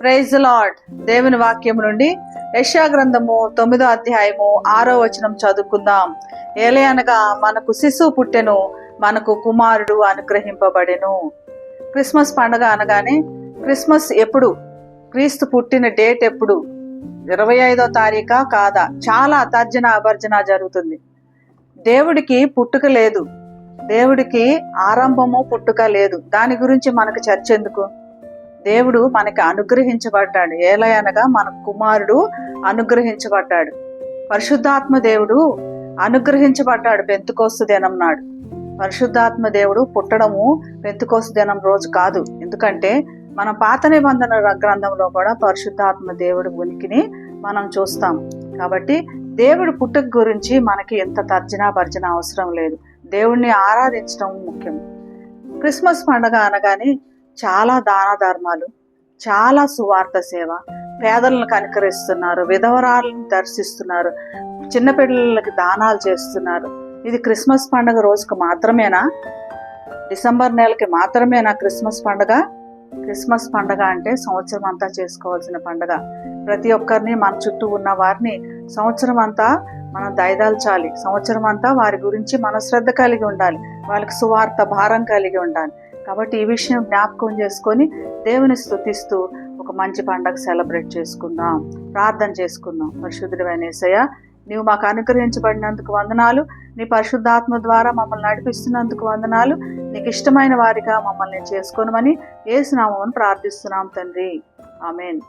Praise lord దేవుని వాక్యం నుండి యశా గ్రంథము తొమ్మిదో అధ్యాయము ఆరో వచనం చదువుకుందాం. ఏలే అనగా మనకు శిశువు పుట్టెను మనకు కుమారుడు అనుగ్రహింపబడెను. క్రిస్మస్ పండగ అనగానే క్రిస్మస్ ఎప్పుడు? క్రీస్తు పుట్టిన డేట్ ఎప్పుడు? ఇరవై ఐదో తారీఖా కాదా? చాలా తర్జన అభర్జన జరుగుతుంది. దేవుడికి పుట్టుక లేదు. దేవుడికి ఆరంభము పుట్టుక లేదు. దాని గురించి మనకు చర్చ ఎందుకు? దేవుడు మనకి అనుగ్రహించబడ్డాడు. ఏలయనగా మన కుమారుడు అనుగ్రహించబడ్డాడు. పరిశుద్ధాత్మ దేవుడు అనుగ్రహించబడ్డాడు పెంతుకోస్తు దినం నాడు. పరిశుద్ధాత్మ దేవుడు పుట్టడము పెంతుకోస్తు దినం రోజు కాదు. ఎందుకంటే మనం పాత నిబంధన గ్రంథంలో కూడా పరిశుద్ధాత్మ దేవుడి ఉనికిని మనం చూస్తాం. కాబట్టి దేవుడి పుట్టుక గురించి మనకి ఎంత తర్జన భర్జన అవసరం లేదు. దేవుణ్ణి ఆరాధించడం ముఖ్యం. క్రిస్మస్ పండగ అనగానే చాలా దాన ధర్మాలు చాలా సువార్త సేవ. పేదలను కనికరిస్తున్నారు విధవరాలను దర్శిస్తున్నారు చిన్నపిల్లలకి దానాలు చేస్తున్నారు. ఇది క్రిస్మస్ పండగ రోజుకు మాత్రమేనా? డిసెంబర్ నెలకి మాత్రమేనా క్రిస్మస్ పండుగ? క్రిస్మస్ పండగ అంటే సంవత్సరం అంతా చేసుకోవాల్సిన పండగ. ప్రతి ఒక్కరిని మన చుట్టూ ఉన్న వారిని సంవత్సరం అంతా మనం దయదాల్చాలి. సంవత్సరం అంతా వారి గురించి మన శ్రద్ధ కలిగి ఉండాలి. వాళ్ళకి సువార్త భారం కలిగి ఉండాలి. కాబట్టి ఈ విషయం జ్ఞాపకం చేసుకొని దేవుని స్థుతిస్తూ ఒక మంచి పండగ సెలబ్రేట్ చేసుకుందాం. ప్రార్థన చేసుకుందాం. పరిశుద్ధుడమైన ఏసయ్య నీవు మాకు అనుగ్రహించబడినందుకు వందనాలు. నీ పరిశుద్ధాత్మ ద్వారా మమ్మల్ని నడిపిస్తున్నందుకు వందనాలు. నీకు ఇష్టమైన వారిగా మమ్మల్ని చేసుకోనమని ఏసునామని ప్రార్థిస్తున్నాం తండ్రి. ఆమెన్.